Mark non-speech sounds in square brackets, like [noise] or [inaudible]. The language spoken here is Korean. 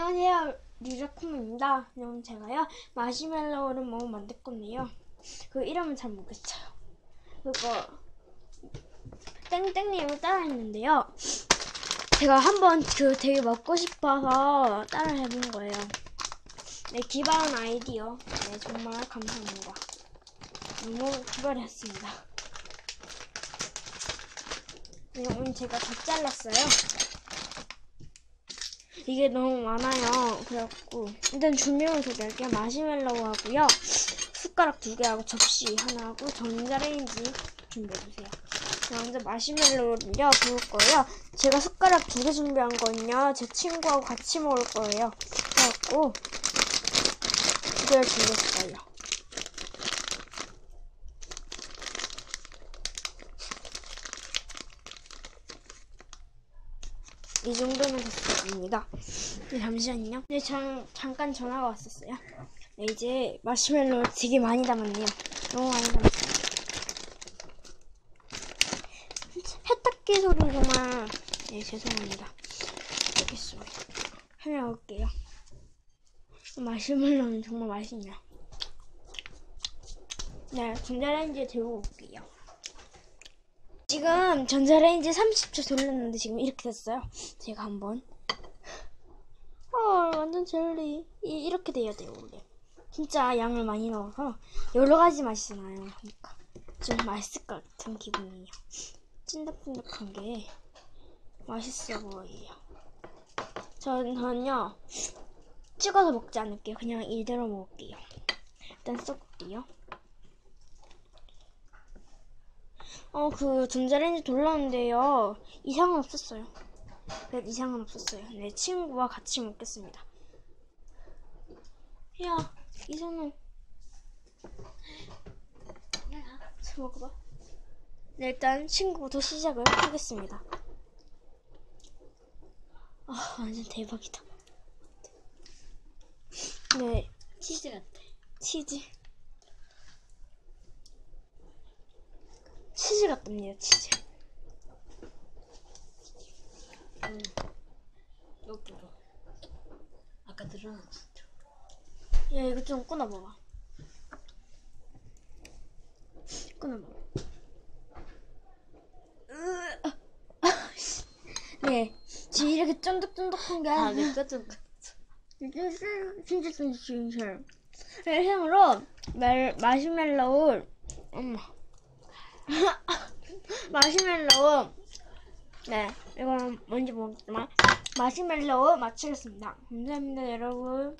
안녕하세요. 류자쿠입니다. 오늘 제가요, 마시멜로우를 뭐 만들 건데요. 그 이름은 잘 모르겠어요. 그거, 땡땡님을 따라했는데요. 제가 한번 그 되게 먹고 싶어서 따라 해본 거예요. 네, 기발한 아이디어. 네, 정말 감사합니다. 너무 기발했습니다. 네, 오늘 제가 다 잘랐어요. 이게 너무 많아요. 그래갖고 일단 준비물 소개할게요. 마시멜로우 하고요. 숟가락 두 개하고 접시 하나 하고 전자레인지 준비해주세요. 먼저 마시멜로우를요 부을 거예요. 제가 숟가락 두 개 준비한 거는요. 제 친구하고 같이 먹을 거예요. 그래갖고 이걸 준비했어요. 이 정도면 됐습니다. 네, 잠시만요. 네, 잠, 잠깐 전화가 왔었어요. 네, 이제 마시멜로 되게 많이 담았네요. 너무 많이 담았어요. 세탁기 소리 정말 네, 죄송합니다. 소리. 하나 넣을게요. 마시멜로는 정말 맛있네요. 네, 전자레인지에 데우고 올게요. 지금 전자레인지 30초 돌렸는데 지금 이렇게 됐어요. 제가 한번. 헐 완전 젤리. 이, 이렇게 돼야 돼요 원래. 진짜 양을 많이 넣어서 여러 가지 맛이 나요. 그러니까 좀 맛있을 것 같은 기분이에요. 찐득찐득한 게 맛있어 보여요. 저는요 찍어서 먹지 않을게요. 그냥 이대로 먹을게요. 일단 섞을게요 어, 그, 전자레인지 돌렸는데요. 이상은 없었어요. 네, 이상은 없었어요. 내 친구와 같이 먹겠습니다. 야, 이상은. 자, 먹어봐. 네, 일단 친구부터 시작을 하겠습니다. 아, 완전 대박이다. 네, 치즈 같아. 치즈. 치즈 같답니다, 치즈. 응. 너 불어. 아까 늘어났어. 야, 이거 좀 끊어봐봐. 끊어봐. 으, 아, 씨. 네, 지금 이렇게 쫀득쫀득한 게 아, 내 거좀 진짜 진짜 진짜 진짜. 해상으로 멜 마시멜로우 엄마 [laughs] 마시멜로우 네 이거는 뭔지 모르겠지만 마시멜로우 마치겠습니다. 감사합니다 여러분.